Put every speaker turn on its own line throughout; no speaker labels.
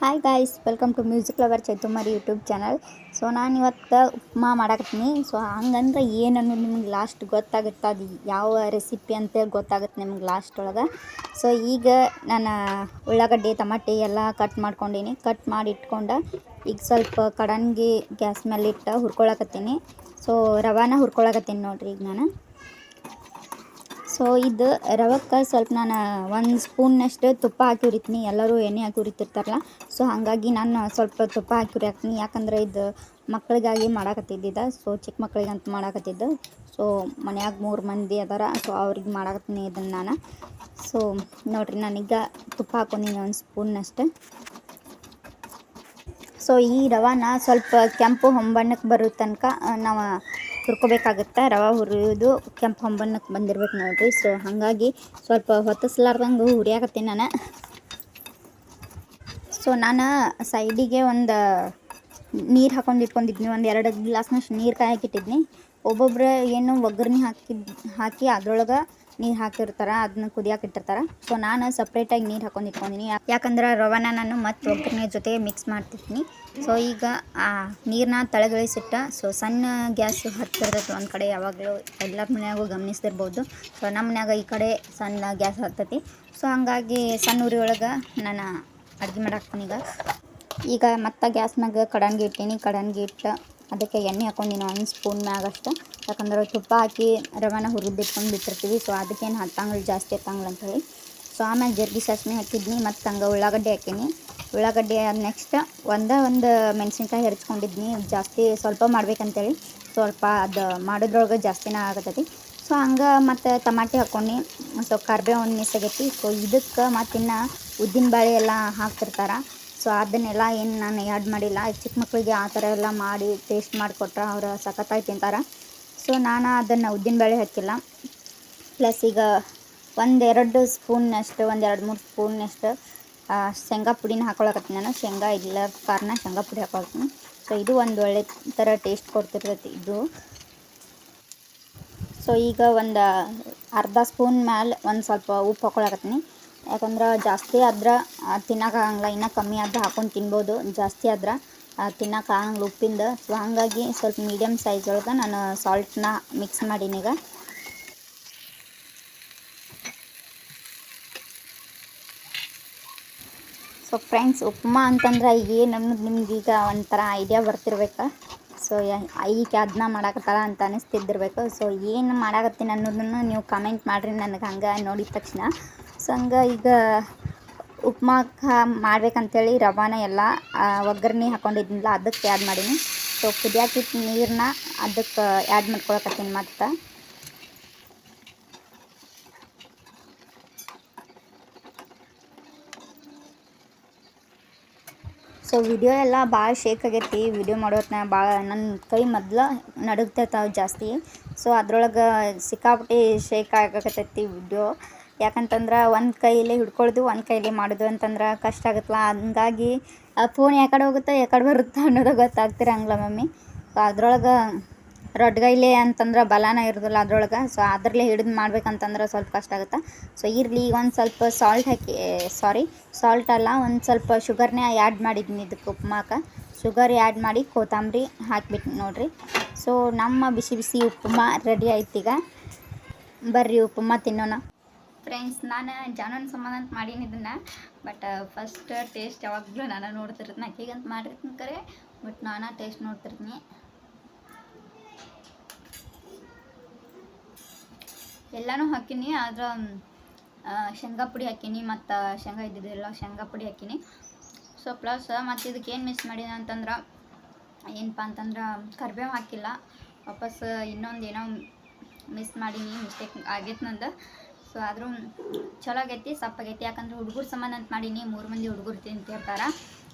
Hi guys welcome to music lover Chaitumari YouTube channel so ನಾನು ಇವತ್ತು upma ಮಾಡಕತ್ತೀನಿ. So ಹಂಗಂದ್ರೆ ಏನನ್ನು ನಿಮ್ಗೆ ಲಾಸ್ಟ್ ಗೊತ್ತಾಗುತ್ತೆ ಅದು ಯಾವ ರೆಸಿಪಿ ಅಂತೇಳಿ ಗೊತ್ತಾಗುತ್ತೆ ನಿಮ್ಗೆ ಲಾಸ್ಟ್ ಒಳಗೆ. ಸೊ ಈಗ ನಾನು ಉಳ್ಳಾಗಡ್ಡೆ ತಮಾಟೆ ಎಲ್ಲ ಕಟ್ ಮಾಡ್ಕೊಂಡೀನಿ. ಕಟ್ ಮಾಡಿ ಇಟ್ಕೊಂಡು ಈಗ ಸ್ವಲ್ಪ ಕಡನ್ಗೆ ಗ್ಯಾಸ್ ಮೇಲೆ ಇಟ್ಟು ಹುರ್ಕೊಳಕತ್ತೀನಿ. ಸೊ ರವಾನ ಹುರ್ಕೊಳಕತ್ತೀನಿ ನೋಡ್ರಿ ಈಗ ನಾನು. ಸೊ ಇದು ರವಕ್ಕೆ ಸ್ವಲ್ಪ ನಾನು ಒಂದು ಸ್ಪೂನ್ನಷ್ಟು ತುಪ್ಪ ಹಾಕಿ ಹುರಿತೀನಿ. ಎಲ್ಲರೂ ಎಣ್ಣೆ ಹಾಕಿ ಹುರಿತಿರ್ತಾರಲ್ಲ ಸೊ ಹಾಗಾಗಿ ನಾನು ಸ್ವಲ್ಪ ತುಪ್ಪ ಹಾಕಿ ಹುರಿಯಾಕ್ತೀನಿ. ಯಾಕಂದ್ರೆ ಇದು ಮಕ್ಕಳಿಗಾಗಿ ಮಾಡಾಕತ್ತಿದ್ದಿದ್ದ ಸೊ ಚಿಕ್ಕ ಮಕ್ಕಳಿಗೆ ಅಂತ ಮಾಡಾಕತ್ತಿದ್ದು. ಸೊ ಮನ್ಯಾಗ ಮೂರು ಮಂದಿ ಅದಾರ. ಸೊ ಅವ್ರಿಗೆ ಮಾಡಾಕತ್ತೀನಿ ಇದನ್ನು ನಾನು. ಸೊ ನೋಡಿರಿ ನಾನೀಗ ತುಪ್ಪ ಹಾಕೊಂಡಿನಿ ಒಂದು ಸ್ಪೂನ್ನಷ್ಟು ಸೊ ಈ ರವಾನ ಸ್ವಲ್ಪ ಕೆಂಪು ಹೊಂಬಣ್ಣಕ್ಕೆ ಬರೋ ತನಕ ನಾವು ಹುರ್ಕೋಬೇಕಾಗುತ್ತೆ. ರವೆ ಹುರಿಯೋದು ಕೆಂಪು ಹೊಂಬಣ್ಣಕ್ಕೆ ಬಂದಿರ್ಬೇಕು ನೋಡಿರಿ. ಸೊ ಹಾಗಾಗಿ ಸ್ವಲ್ಪ ಹೊತ್ತಿಸ್ಲಾರ್ದಂಗೆ ಹುರಿಯಾಕತ್ತೀನಿ ನಾನು. ಸೊ ನಾನು ಸೈಡಿಗೆ ಒಂದು ನೀರು ಹಾಕೊಂಡು ಇಟ್ಕೊಂಡಿದ್ನಿ. ಒಂದು ಎರಡು ಗ್ಲಾಸ್ನಷ್ಟು ನೀರು ಕಾಯಕ್ಕಿಟ್ಟಿದ್ನಿ ಒಬ್ಬೊಬ್ರು ಏನು ಒಗ್ಗರಣೆ ಹಾಕಿದ್ ಹಾಕಿ ಅದ್ರೊಳಗೆ ನೀರು ಹಾಕಿರ್ತಾರೆ ಅದನ್ನ ಕುದಿಯಾಕೆ ಇಟ್ಟಿರ್ತಾರೆ. ಸೊ ನಾನು ಸಪ್ರೇಟಾಗಿ ನೀರು ಹಾಕೊಂಡು ಇಟ್ಕೊಂಡಿನಿ. ಯಾಕಂದ್ರೆ ರವಾನ ನಾನು ಮತ್ತು ಒಗ್ಗರಣೆ ಜೊತೆ ಮಿಕ್ಸ್ ಮಾಡ್ತಿದ್ದೀನಿ ಸೊ ಈಗ ಆ ನೀರನ್ನ ತಳಗಿಳಿಸಿಟ್ಟ ಸೊ ಸಣ್ಣ ಗ್ಯಾಸ್ ಹತ್ತಿರ್ತೈತೆ ಒಂದು ಕಡೆ. ಯಾವಾಗಲೂ ಎಲ್ಲರ ಮನೆಯಾಗೂ ಗಮನಿಸ್ತಿರ್ಬೋದು. ಸೊ ನಮ್ಮ ಮನ್ಯಾಗ ಈ ಕಡೆ ಸಣ್ಣ ಗ್ಯಾಸ್ ಹತ್ತೈತಿ. ಸೊ ಹಂಗಾಗಿ ಸಣ್ಣ ಊರಿಯೊಳಗೆ ನಾನು ಅಡುಗೆ ಮಾಡಾಕ್ತೀನಿ ಈಗ. ಈಗ ಮತ್ತೆ ಗ್ಯಾಸ್ ಮ್ಯಾಗ ಕಡನ್ಗೆ ಇಟ್ಟೀನಿ, ಕಡನ್ಗೆ ಇಟ್ಟು ಅದಕ್ಕೆ ಎಣ್ಣೆ ಹಾಕೊಂಡಿನಿ ಒಂದು ಸ್ಪೂನ್ ಮ್ಯಾಗಷ್ಟು. ಯಾಕಂದ್ರೆ ತುಪ್ಪ ಹಾಕಿ ರವಾನ ಹುರಿದಿಟ್ಕೊಂಡು ಬಿಟ್ಟಿರ್ತೀವಿ ಸೊ ಅದಕ್ಕೇನು ಹತ್ತಂಗಳು ಜಾಸ್ತಿ ಹತ್ತಂಗಳು ಅಂಥೇಳಿ ಸೊ ಆಮೇಲೆ ಜರ್ಗಿ ಸಾಸ್ಮೆ ಹಾಕಿದ್ನಿ ಮತ್ತು ಹಂಗೆ ಉಳ್ಳಾಗಡ್ಡೆ ಹಾಕೀನಿ. ಉಳ್ಳಾಗಡ್ಡೆ ಆದ ನೆಕ್ಸ್ಟ್ ಒಂದೇ ಒಂದು ಮೆಣಸಿನ್ಕಾಯಿ ಹೆರ್ಚ್ಕೊಂಡಿದ್ನಿ, ಜಾಸ್ತಿ ಸ್ವಲ್ಪ ಮಾಡ್ಬೇಕಂತೇಳಿ. ಸ್ವಲ್ಪ ಅದು ಮಾಡೋದ್ರೊಳಗೆ ಜಾಸ್ತಿನೇ ಆಗತೈತಿ. ಸೊ ಹಂಗೆ ಮತ್ತು ಟಮಾಟಿ ಹಾಕ್ಕೊಂಡು. ಸೊ ಕರ್ಬೇವು ಮಿಸ್ ಆಗೈತಿ. ಸೊ ಇದಕ್ಕೆ ಮತ್ತಿನ್ನು ಉದ್ದಿನ ಬೇಳೆ ಎಲ್ಲ ಹಾಕ್ತಿರ್ತಾರೆ. ಸೊ ಅದನ್ನೆಲ್ಲ ಏನು ನಾನು ಆ್ಯಡ್ ಮಾಡಿಲ್ಲ. ಚಿಕ್ಕ ಮಕ್ಕಳಿಗೆ ಆ ಥರ ಎಲ್ಲ ಮಾಡಿ ಟೇಸ್ಟ್ ಮಾಡಿಕೊಟ್ರೆ ಅವರು ಸಖತ್ತಾಗಿ ತಿಂತಾರೆ. ಸೊ ನಾನು ಅದನ್ನು ಉದ್ದಿನ ಉದ್ದಿನಬೇಳೆ ಹಾಕಿಲ್ಲ. ಪ್ಲಸ್ ಈಗ ಒಂದೆರಡು ಸ್ಪೂನ್ನಷ್ಟು ಒಂದೆರಡು ಮೂರು ಸ್ಪೂನ್ನಷ್ಟು ಶೇಂಗಾ ಪುಡಿನ ಹಾಕೊಳಕತ್ತೀನಿ ನಾನು. ಶೇಂಗಾ ಇಲ್ಲ ಕಾರಣ ಶೇಂಗಾ ಪುಡಿ ಹಾಕೊಳತ್ತೀನಿ ಸೊ ಇದು ಒಂದು ಒಳ್ಳೆ ಥರ ಟೇಸ್ಟ್ ಕೊಡ್ತಿರ್ತೈತಿ ಇದು. ಸೊ ಈಗ ಒಂದು ಅರ್ಧ ಸ್ಪೂನ್ ಮ್ಯಾಲೆ ಒಂದು ಸ್ವಲ್ಪ ಉಪ್ಪು ಹಾಕೊಳಕತ್ತೀನಿ. ಯಾಕಂದ್ರೆ ಜಾಸ್ತಿ ಆದ್ರೆ ತಿನ್ನೋಕ್ಕಾಗಂಗಿಲ್ಲ ಇನ್ನೂ ಕಮ್ಮಿ ಆದ್ರೆ ಹಾಕೊಂಡು ತಿನ್ಬೋದು. ಜಾಸ್ತಿ ಆದ್ರೆ ತಿನ್ನೋಕ್ಕಾಗಂಗಿಲ್ಲ ಉಪ್ಪಿಂದ. ಸೊ ಹಾಗಾಗಿ ಸ್ವಲ್ಪ ಮೀಡಿಯಮ್ ಸೈಜ್ ಒಳಗೆ ನಾನು ಸಾಲ್ಟನ್ನ ಮಿಕ್ಸ್ ಮಾಡೀನಿ ಈಗ. ಸೊ ಫ್ರೆಂಡ್ಸ್ ಉಪ್ಮಾ ಅಂತಂದ್ರೆ ಏನು ನಮ್ಗೆ ನಿಮ್ಗೆ ಈಗ ಒಂಥರ ಐಡಿಯಾ ಬರ್ತಿರ್ಬೇಕು. ಸೊ ಈಗ ಅದನ್ನ ಮಾಡಾಕತ್ತಾಳ ಅಂತ ಅನಿಸ್ತಿದ್ದಿರ್ಬೇಕು. ಸೊ, ಏನು ಮಾಡಾಕತ್ತೀನಿ ಅನ್ನೋದನ್ನು ನೀವು ಕಮೆಂಟ್ ಮಾಡಿರಿ ನನಗೆ ಹಂಗೆ ನೋಡಿದ ತಕ್ಷಣ. ಸೊ, ಹಂಗೆ ಈಗ ಉಪ್ಮಾ ಮಾಡ್ಬೇಕಂತೇಳಿ ರವಾನ ಎಲ್ಲ ಒಗ್ಗರಣೆ ಹಾಕೊಂಡಿದ್ನಲ್ಲ, ಅದಕ್ಕೆ ಆ್ಯಡ್ ಮಾಡೀನಿ. ಸೊ ಕುದಿಯಾಕಿಟ್ಟು ನೀರನ್ನ ಅದಕ್ಕೆ ಆ್ಯಡ್ ಮಾಡ್ಕೊಳಕತ್ತೀನಿ ಮತ್ತು. ಸೊ ವಿಡಿಯೋ ಎಲ್ಲ ಭಾಳ ಶೇಕ್ ಆಗೈತಿ. ವಿಡಿಯೋ ಮಾಡೋತ್ನ ಭಾಳ ನನ್ನ ಕೈ ಮೊದ್ಲು ನಡುಗ್ತೈತೆ ಜಾಸ್ತಿ. ಸೊ ಅದ್ರೊಳಗೆ ಸಿಕ್ಕಾಪಟ್ಟಿ ಶೇಕ್ ಆಗಕತ್ತೈತಿ ವಿಡಿಯೋ ಯಾಕಂತಂದ್ರೆ ಒಂದು ಕೈಯಲ್ಲಿ ಹಿಡ್ಕೊಳ್ದು, ಒಂದು ಕೈಯಲ್ಲಿ ಮಾಡೋದು ಅಂತಂದ್ರೆ ಕಷ್ಟ ಆಗುತ್ತಲ್ಲ ಹಂಗಾಗಿ ಫೋನ್ ಯಾಕಡೆ ಹೋಗುತ್ತೆ, ಯಾಕಡೆ ಬರುತ್ತೆ ಅನ್ನೋದು ಗೊತ್ತಾಗ್ತಿರಂಗಿಲ್ಲ ಮಮ್ಮಿ. ಸೊ ಅದ್ರೊಳಗೆ ರೊಡ್ಗೈಲೆ ಅಂತಂದ್ರೆ ಬಲಾನ ಇರೋದಿಲ್ಲ ಅದ್ರೊಳಗೆ. ಸೊ ಅದರಲ್ಲೇ ಹಿಡಿದು ಮಾಡ್ಬೇಕಂತಂದ್ರೆ ಸ್ವಲ್ಪ ಕಷ್ಟ ಆಗುತ್ತೆ. ಸೊ ಇರಲಿ ಒಂದು ಸ್ವಲ್ಪ ಸಾಲ್ಟ್ ಹಾಕಿ ಸಾರಿ ಸಾಲ್ಟ್ ಅಲ್ಲ, ಒಂದು ಸ್ವಲ್ಪ ಶುಗರ್ನೇ ಆ್ಯಡ್ ಮಾಡಿದ್ದೀನಿ ಇದಕ್ಕೆ ಉಪ್ಮಾಕ. ಶುಗರ್ ಆ್ಯಡ್ ಮಾಡಿ ಕೊತ್ತಂಬರಿ ಹಾಕಿಬಿಟ್ಟು ನೋಡಿರಿ. ಸೊ ನಮ್ಮ ಬಿಸಿ ಬಿಸಿ ಉಪ್ಮಾ ರೆಡಿ ಆಯ್ತು ಈಗ ಬರ್ರಿ ಉಪ್ಮಾ ತಿನ್ನೋಣ. ಫ್ರೆಂಡ್ಸ್ ನಾನು ಜಾನನ್ ಸಂಬಂಧ ಅಂತ ಮಾಡೀನಿ ಇದನ್ನು. ಬಟ್ ಫಸ್ಟ್ ಟೇಸ್ಟ್ ಯಾವಾಗಲೂ ನಾನು ನೋಡ್ತಿರ್ತೀನಿ ಅಕ್ಕಿಗಂತ ಮಾಡಿರ್ತೀನಿ ಕರೆ. ಬಟ್ ನಾನು ಟೇಸ್ಟ್ ನೋಡ್ತಿರ್ತೀನಿ. ಎಲ್ಲನೂ ಹಾಕೀನಿ, ಆದ್ರೆ ಶೇಂಗಾ ಪುಡಿ ಹಾಕೀನಿ, ಮತ್ತು ಶೇಂಗಾ ಇದ್ದಿದ್ದೆಲ್ಲ ಶೇಂಗಾ ಪುಡಿ ಹಾಕೀನಿ. ಸೊ ಪ್ಲಸ್ ಮತ್ತು ಇದಕ್ಕೆ ಏನು ಮಿಸ್ ಮಾಡೀನಿ ಅಂತಂದ್ರೆ ಏನಪ್ಪ ಅಂತಂದ್ರೆ, ಕರ್ಬೇವು ಹಾಕಿಲ್ಲ. ವಾಪಸ್ ಇನ್ನೊಂದು ಏನೋ ಮಿಸ್ ಮಾಡೀನಿ ಮಿಸ್ಟೇಕ್ ಆಗೈತೆ ನಂದು. ಸೊ ಆದರೂ, ಚಲೋ ಆಗೈತಿ ಸಪ್ಪಾಗೈತಿ ಯಾಕಂದ್ರೆ ಹುಡುಗರು ಸಂಬಂಧ ಅಂತ ಮಾಡೀನಿ, ಮೂರು ಮಂದಿ ಹುಡುಗರು ತಿಂತಿರ್ತಾರೆ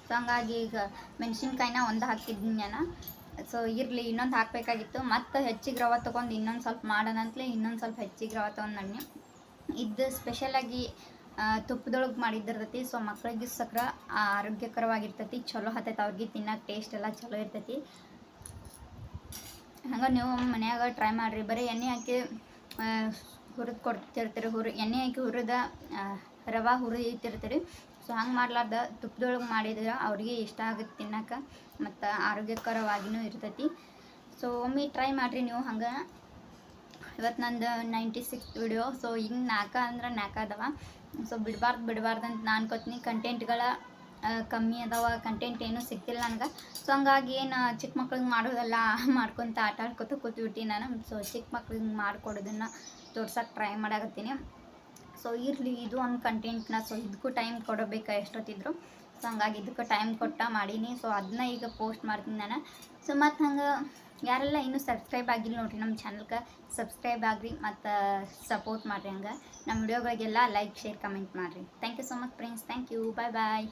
ಸೊ ಹಂಗಾಗಿ ಈಗ ಮೆಣಸಿನ್ಕಾಯಿನ ಒಂದು ಹಾಕಿದ್ದೀನಿ ನಾನು. ಸೊ ಇರಲಿ, ಇನ್ನೊಂದು ಹಾಕಬೇಕಾಗಿತ್ತು. ಮತ್ತು ಹೆಚ್ಚಿಗೆ ರವೆ ತೊಗೊಂಡು ಇನ್ನೊಂದು ಸ್ವಲ್ಪ ಮಾಡೋಣ ಅಂತಲೇ ಇನ್ನೊಂದು ಸ್ವಲ್ಪ ಹೆಚ್ಚಿಗೆ ರವೆ ತೊಗೊಂಡು ನಾನು ಇದು ಸ್ಪೆಷಲಾಗಿ ತುಪ್ಪದೊಳಗೆ ಮಾಡಿದ್ದಿರ್ತೈತಿ. ಸೊ ಮಕ್ಕಳಿಗೆ ಸಕ್ರ ಆರೋಗ್ಯಕರವಾಗಿರ್ತೈತಿ. ಚಲೋ ಹತ್ತೈತೆ ಅವ್ರಿಗೆ ತಿನ್ನೋಕೆ ಟೇಸ್ಟ್ ಎಲ್ಲ ಚಲೋ ಇರ್ತೈತಿ. ಹಂಗೆ ನೀವು ಮನ್ಯಾಗ ಟ್ರೈ ಮಾಡಿರಿ. ಬರೀ ಎಣ್ಣೆ ಹಾಕಿ ಹುರಿದು ಕೊಡ್ತಿರ್ತೀರಿ ಹುರಿ, ಎಣ್ಣೆ ಹಾಕಿ ಹುರಿದ ರವೆ ಹುರಿತಿರ್ತೀರಿ. ಸೊ ಹಂಗೆ ಮಾಡ್ಲಾರ್ದ ತುಪ್ಪದೊಳಗೆ ಮಾಡಿದ್ರೆ ಅವ್ರಿಗೆ ಇಷ್ಟ ಆಗುತ್ತೆ ತಿನ್ನಕ್ಕೆ ಮತ್ತು ಆರೋಗ್ಯಕರವಾಗಿಯೂ ಇರ್ತೈತಿ. ಸೊ ಒಮ್ಮೆ ಟ್ರೈ ಮಾಡಿರಿ ನೀವು ಹಂಗೆ. ಇವತ್ತು ನಂದು ನೈಂಟಿ ಸಿಕ್ಸ್ ವಿಡಿಯೋ ಸೊ ಹಿಂಗೆ ನಾಲ್ಕ ಅಂದ್ರೆ ನಾಲ್ಕು ಅದಾವ. ಸೊ ಬಿಡಬಾರ್ದು ಬಿಡಬಾರ್ದು ಅಂತ ನಾನು ಕೊತ್ತೀನಿ ಕಂಟೆಂಟ್ಗಳ ಕಮ್ಮಿ ಅದಾವ. ಕಂಟೆಂಟ್ ಏನೂ ಸಿಗ್ತಿಲ್ಲ ನನಗೆ. ಸೊ ಹಂಗಾಗಿ ಏನು ಚಿಕ್ಕ ಮಕ್ಳಿಗೆ ಮಾಡೋದೆಲ್ಲ ಮಾಡ್ಕೊತ ಆಟ ಆಡ್ಕೊತ ಕೂತ್ಬಿಟ್ಟು ನಾನು. ಸೊ ಚಿಕ್ಕ ಮಕ್ಳಿಗೆ ಮಾಡಿಕೊಡೋದನ್ನು ತೋರ್ಸೋಕೆ ಟ್ರೈ ಮಾಡಾಕತ್ತೀನಿ. ಸೊ ಇರಲಿ, ಇದು ಒಂದು ಕಂಟೆಂಟ್ನ ಸೊ ಇದಕ್ಕೂ ಟೈಮ್ ಕೊಡಬೇಕಾ ಎಷ್ಟೊತ್ತಿದ್ರು? ಸೊ ಹಂಗಾಗಿ ಇದಕ್ಕೆ ಟೈಮ್ ಕೊಟ್ಟ ಮಾಡೀನಿ. ಸೊ ಅದನ್ನ ಈಗ ಪೋಸ್ಟ್ ಮಾಡ್ತೀನಿ ನಾನು. ಸೊ ಮತ್ತು ಹಂಗೆ ಯಾರೆಲ್ಲ ಇನ್ನೂ ಸಬ್ಸ್ಕ್ರೈಬ್ ಆಗಿಲ್ಲ ನೋಡಿರಿ ನಮ್ಮ ಚಾನಲ್ಗೆ ಸಬ್ಸ್ಕ್ರೈಬ್ ಆಗಿರಿ, ಮತ್ತು ಸಪೋರ್ಟ್ ಮಾಡಿರಿ ಹಂಗೆ. ನಮ್ಮ ವಿಡಿಯೋಗಳಿಗೆಲ್ಲ ಲೈಕ್ ಶೇರ್ ಕಮೆಂಟ್ ಮಾಡಿರಿ. Thank you so much friends thank you bye bye